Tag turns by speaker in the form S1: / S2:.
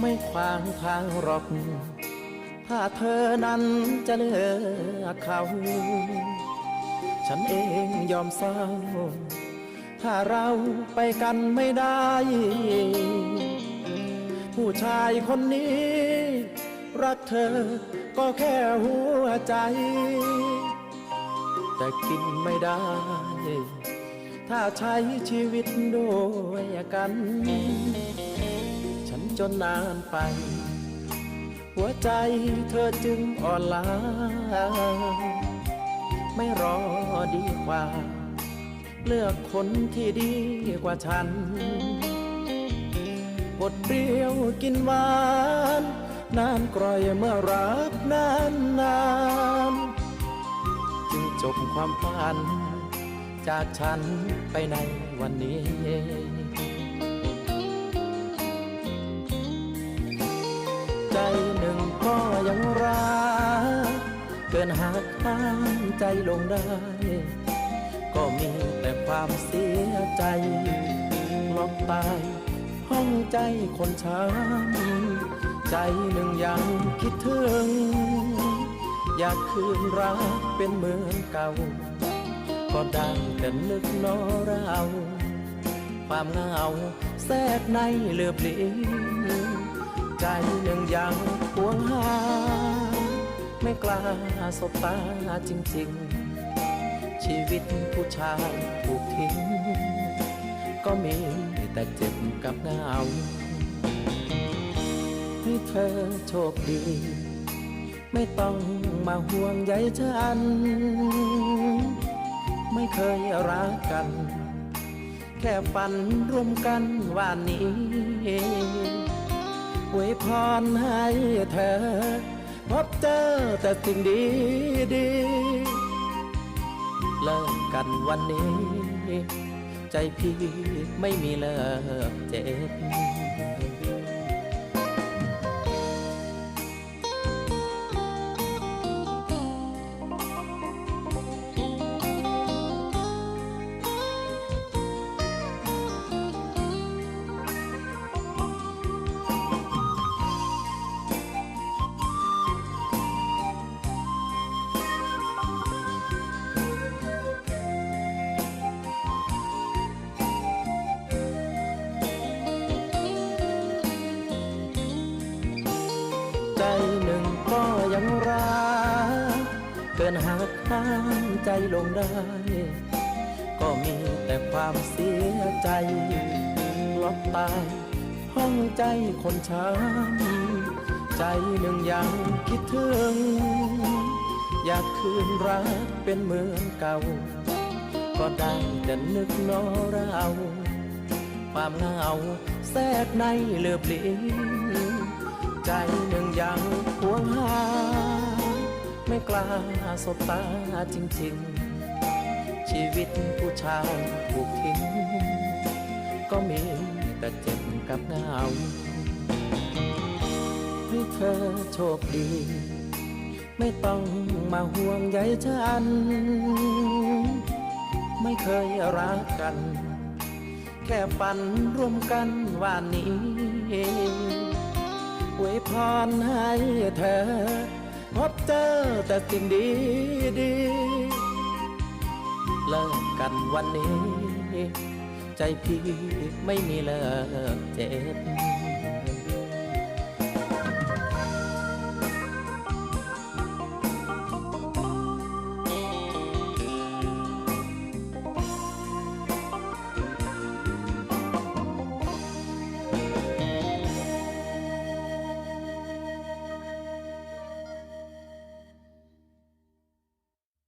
S1: ไม่ขวางทางหรอก ถ้าเธอนั้นจะเลือกเขา ฉันเองยอมเศร้า ถ้าเราไปกันไม่ได้ ผู้ชายคนนี้ รักเธอก็แค่หัวใจ แต่กินไม่ได้ ถ้าใช้ชีวิตด้วยกันฉัน จนนานไป หัวใจเธอจึงอ่อนล้า ไม่รอดีกว่า เลือกคนที่ดีกว่าฉันบทเปรี้ยวกินหวานนานกรอยเมื่อรักนานนานจึงจบความฝัน จากฉันไปในวันนี้ กินหากห้ามใจลงได้ ก็มีแต่ความเสียใจลอกตายห้องใจคนช้ำใจหนึ่งยังคิดถึง อยากคืนรักเป็นเหมือนเก่า ก็ได้แต่นึกนอเราความเหงาแทรกในเลือบลิ้นใจหนึ่งยังหวงหา ไม่กล้าสบตาจริงๆ ชีวิตผู้ชายถูกทิ้ง ก็มีแต่เจ็บกับเหงาให้เธอโชคดี ไม่ต้องมาห่วงใยฉัน ไม่เคยรักกัน แค่ฝันร่วมกันว่านี้อวยพรให้เธอ พบเจอแต่สิ่งดีดีเลิกกันวันนี้ ใจพี่ไม่มีเลิกเจ็บ เกินหากห้ามใจลงได้ ก็มีแต่ความเสียใจล็อกตายห้องใจคนช้ำใจหนึ่งยังคิดถึง อยากคืนรักเป็นเหมือนเก่า ก็ได้แต่นึกนอเราความเหงาแทรกในเลือบลิ้นใจหนึ่งยัง กล้าสบตาจริงๆ ชีวิตผู้ชายถูกทิ้ง ก็มีแต่เจ็บกับเหงาให้เธอโชคดี ไม่ต้องมาห่วงใยฉัน ไม่เคยรักกัน แค่ฝันร่วมกันว่านี้อวยพรให้เธอ พบเจอแต่สิ่งดีดีเลิกกันวันนี้ ใจพี่ไม่มีเลิกเจ็บ